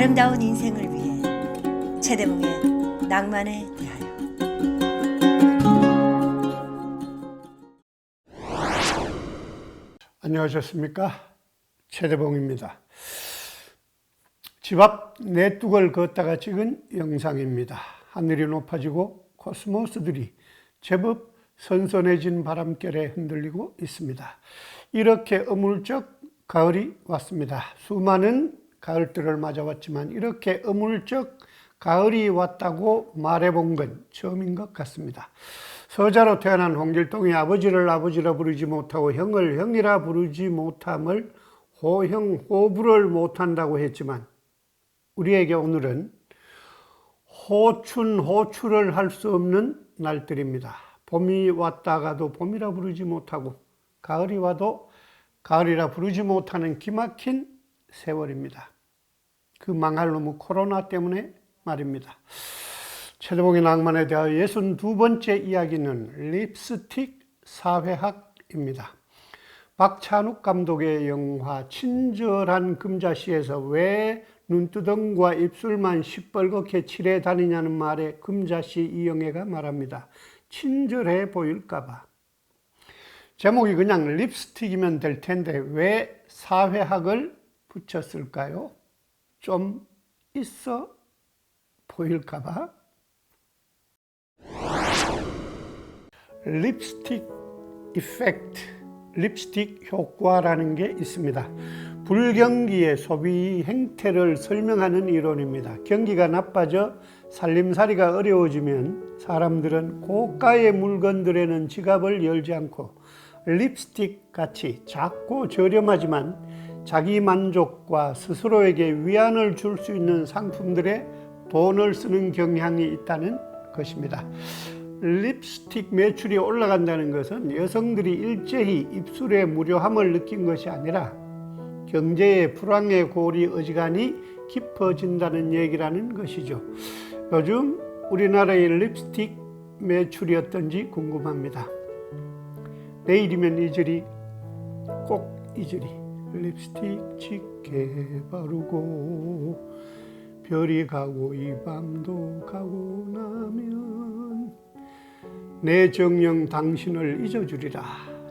아름다운 인생을 위해 최대봉의 낭만에 대하여 안녕하셨습니까? 최대봉입니다. 집 앞 내뚝을 걷다가 찍은 영상입니다. 하늘이 높아지고 코스모스들이 제법 선선해진 바람결에 흔들리고 있습니다. 이렇게 어물쩍 가을이 왔습니다. 수많은 가을들을 맞아왔지만 이렇게 어물쩍 가을이 왔다고 말해본 건 처음인 것 같습니다. 서자로 태어난 홍길동이 아버지를 아버지라 부르지 못하고 형을 형이라 부르지 못함을 호형 호부를 못한다고 했지만 우리에게 오늘은 호춘 호출을 할수 없는 날들입니다. 봄이 왔다가도 봄이라 부르지 못하고 가을이 와도 가을이라 부르지 못하는 기막힌 세월입니다. 그 망할 놈의 코로나 때문에 말입니다. 최대봉의 낭만에 대하여 62번째 이야기는 립스틱 사회학입니다. 박찬욱 감독의 영화 친절한 금자씨에서 왜 눈두덩과 입술만 시뻘겋게 칠해 다니냐는 말에 금자씨 이영애가 말합니다. 친절해 보일까봐. 제목이 그냥 립스틱이면 될 텐데 왜 사회학을 붙였을까요? 좀 있어 보일까봐. 립스틱 이펙트, 립스틱 효과라는 게 있습니다. 불경기의 소비 행태를 설명하는 이론입니다. 경기가 나빠져 살림살이가 어려워지면 사람들은 고가의 물건들에는 지갑을 열지 않고 립스틱 같이 작고 저렴하지만 자기 만족과 스스로에게 위안을 줄 수 있는 상품들에 돈을 쓰는 경향이 있다는 것입니다. 립스틱 매출이 올라간다는 것은 여성들이 일제히 입술의 무료함을 느낀 것이 아니라 경제의 불황의 골이 어지간히 깊어진다는 얘기라는 것이죠. 요즘 우리나라의 립스틱 매출이 어떤지 궁금합니다. 내일이면 이절이 꼭 이절이 립스틱 짙게 바르고 별이 가고 이 밤도 가고 나면 내 정령 당신을 잊어주리라.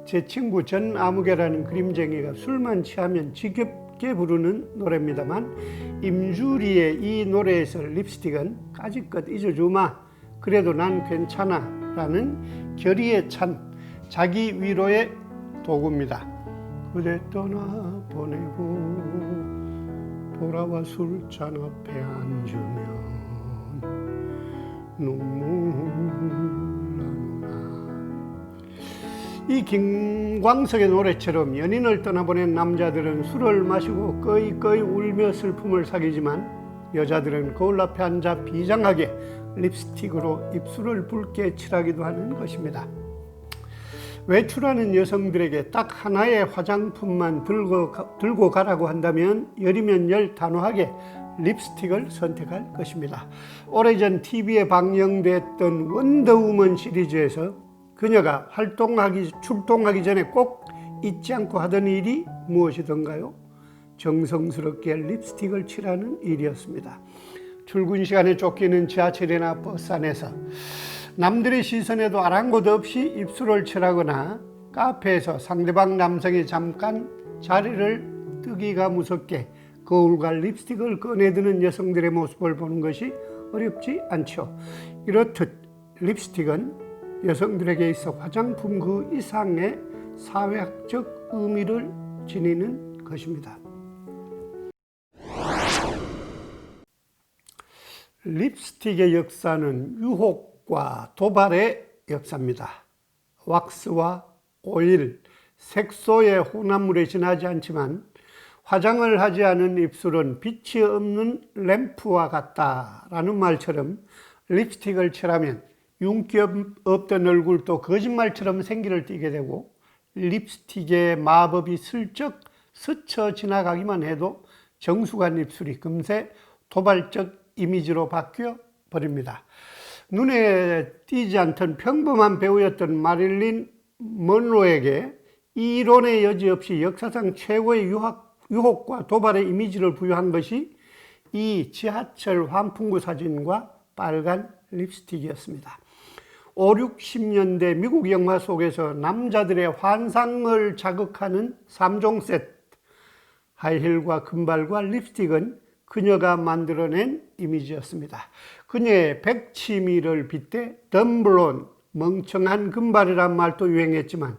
제 친구 전 아무개라는 그림쟁이가 술만 취하면 지겹게 부르는 노래입니다만 임주리의 이 노래에서 립스틱은 까짓것 잊어주마. 그래도 난 괜찮아. 라는 결의에 찬 자기 위로의 도구입니다. 그대 떠나 보내고 돌아와 술잔 앞에 앉으면 눈물 나누나 이 김광석의 노래처럼 연인을 떠나보낸 남자들은 술을 마시고 꺼이꺼이 울며 슬픔을 사귀지만 여자들은 거울 앞에 앉아 비장하게 립스틱으로 입술을 붉게 칠하기도 하는 것입니다. 외출하는 여성들에게 딱 하나의 화장품만 들고, 가- 들고 가라고 한다면 열이면 열 단호하게 립스틱을 선택할 것입니다. 오래전 TV에 방영됐던 원더우먼 시리즈에서 그녀가 활동하기, 출동하기 전에 꼭 잊지 않고 하던 일이 무엇이던가요? 정성스럽게 립스틱을 칠하는 일이었습니다. 출근 시간에 쫓기는 지하철이나 버스 안에서 남들의 시선에도 아랑곳 없이 입술을 칠하거나 카페에서 상대방 남성이 잠깐 자리를 뜨기가 무섭게 거울과 립스틱을 꺼내드는 여성들의 모습을 보는 것이 어렵지 않죠. 이렇듯 립스틱은 여성들에게 있어 화장품 그 이상의 사회학적 의미를 지니는 것입니다. 립스틱의 역사는 유혹 과 도발의 역사입니다. 왁스와 오일, 색소의 혼합물에 지나지 않지만 화장을 하지 않은 입술은 빛이 없는 램프와 같다라는 말처럼 립스틱을 칠하면 윤기 없던 얼굴도 거짓말처럼 생기를 띠게 되고 립스틱의 마법이 슬쩍 스쳐 지나가기만 해도 정숙한 입술이 금세 도발적 이미지로 바뀌어 버립니다. 눈에 띄지 않던 평범한 배우였던 마릴린 먼로에게 이 이론의 여지 없이 역사상 최고의 유학, 유혹 과 도발의 이미지를 부여한 것이 이 지하철 환풍구 사진과 빨간 립스틱이었습니다. 5, 60년대 미국 영화 속에서 남자들의 환상을 자극하는 3종 세트. 하이힐과 금발과 립스틱은 그녀가 만들어낸 이미지였습니다. 그녀의 백치미를 빗대 덤블론, 멍청한 금발이란 말도 유행했지만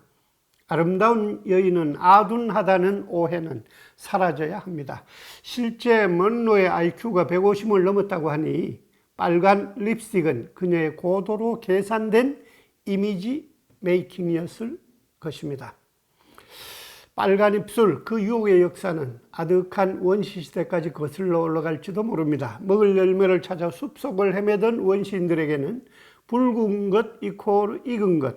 아름다운 여인은 아둔하다는 오해는 사라져야 합니다. 실제 먼로의 IQ가 150을 넘었다고 하니 빨간 립스틱은 그녀의 고도로 계산된 이미지 메이킹이었을 것입니다. 빨간 입술 그 유혹의 역사는 아득한 원시 시대까지 거슬러 올라갈지도 모릅니다. 먹을 열매를 찾아 숲속을 헤매던 원시인들에게는 붉은 것 이퀄 익은 것,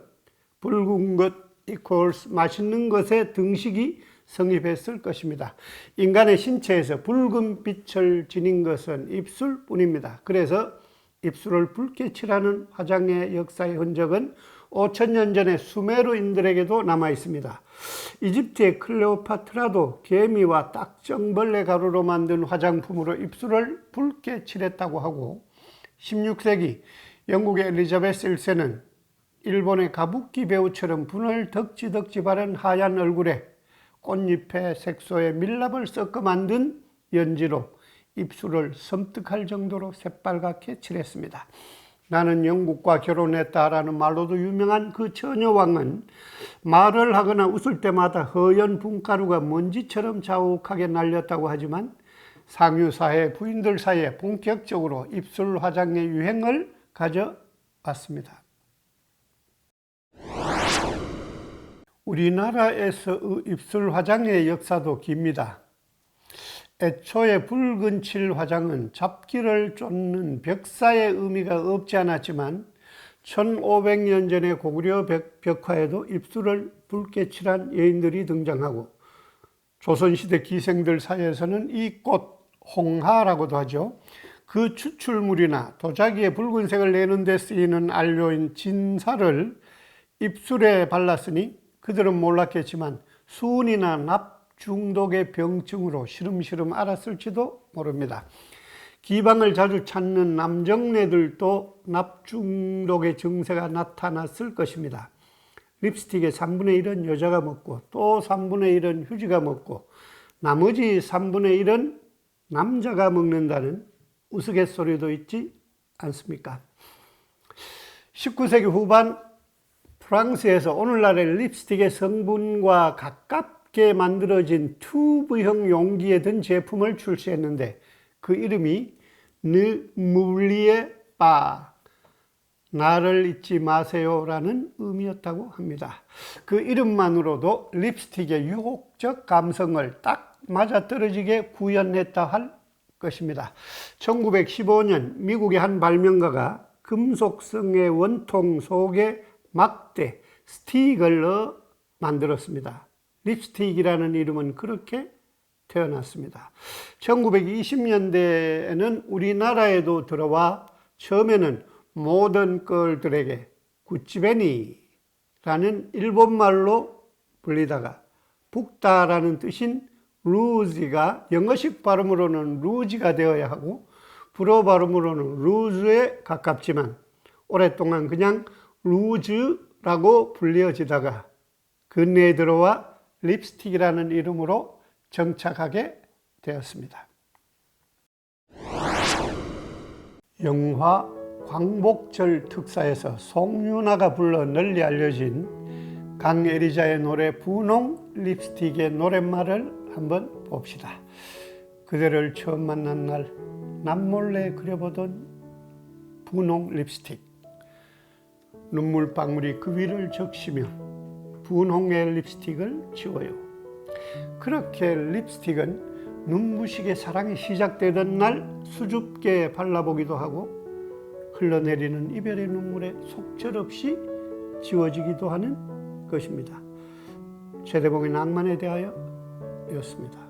붉은 것 이퀄스 맛있는 것의 등식이 성립했을 것입니다. 인간의 신체에서 붉은 빛을 지닌 것은 입술뿐입니다. 그래서 입술을 붉게 칠하는 화장의 역사의 흔적은 5천년 전의 수메르인들에게도 남아 있습니다. 이집트의 클레오파트라도 개미와 딱정벌레 가루로 만든 화장품으로 입술을 붉게 칠했다고 하고 16세기 영국의 엘리자베스 1세는 일본의 가부키 배우처럼 분을 덕지덕지 바른 하얀 얼굴에 꽃잎의 색소에 밀랍을 섞어 만든 연지로 입술을 섬뜩할 정도로 새빨갛게 칠했습니다. 나는 영국과 결혼했다라는 말로도 유명한 그 처녀왕은 말을 하거나 웃을 때마다 허연 분가루가 먼지처럼 자욱하게 날렸다고 하지만 상류사회 부인들 사이에 본격적으로 입술 화장의 유행을 가져왔습니다. 우리나라에서 입술 화장의 역사도 깁니다. 애초에 붉은 칠 화장은 잡기를 쫓는 벽사의 의미가 없지 않았지만 1500년 전의 고구려 벽, 벽화에도 입술을 붉게 칠한 여인들이 등장하고 조선시대 기생들 사이에서는 이 꽃 홍하라고도 하죠. 그 추출물이나 도자기에 붉은색을 내는 데 쓰이는 안료인 진사를 입술에 발랐으니 그들은 몰랐겠지만 수은이나 납 중독의 병증으로 시름시름 알았을지도 모릅니다. 기방을 자주 찾는 남정네들도 납중독의 증세가 나타났을 것입니다. 립스틱의 3분의 1은 여자가 먹고 또 3분의 1은 휴지가 먹고 나머지 3분의 1은 남자가 먹는다는 우스갯소리도 있지 않습니까? 19세기 후반 프랑스에서 오늘날의 립스틱의 성분과 가깝 게 만들어진 튜브형 용기에 든 제품을 출시했는데 그 이름이 느 물리에 바 나를 잊지 마세요라는 의미였다고 합니다. 그 이름만으로도 립스틱의 유혹적 감성을 딱 맞아떨어지게 구현했다 할 것입니다. 1915년 미국의 한 발명가가 금속성의 원통 속에 막대, 스틱을 넣어 만들었습니다. 립스틱이라는 이름은 그렇게 태어났습니다. 1920년대에는 우리나라에도 들어와 처음에는 모던 걸들에게 구찌베니라는 일본말로 불리다가 북다라는 뜻인 루지가 영어식 발음으로는 루지가 되어야 하고 불어 발음으로는 루즈에 가깝지만 오랫동안 그냥 루즈라고 불려지다가 근래에 들어와 립스틱이라는 이름으로 정착하게 되었습니다. 영화 광복절 특사에서 송윤아가 불러 널리 알려진 강에리자의 노래 분홍 립스틱의 노랫말을 한번 봅시다. 그대를 처음 만난 날 남몰래 그려보던 분홍 립스틱 눈물 방울이 그 위를 적시며 분홍의 립스틱을 지워요. 그렇게 립스틱은 눈부시게 사랑이 시작되던 날 수줍게 발라보기도 하고 흘러내리는 이별의 눈물에 속절없이 지워지기도 하는 것입니다. 최대봉의 낭만에 대하여 였습니다.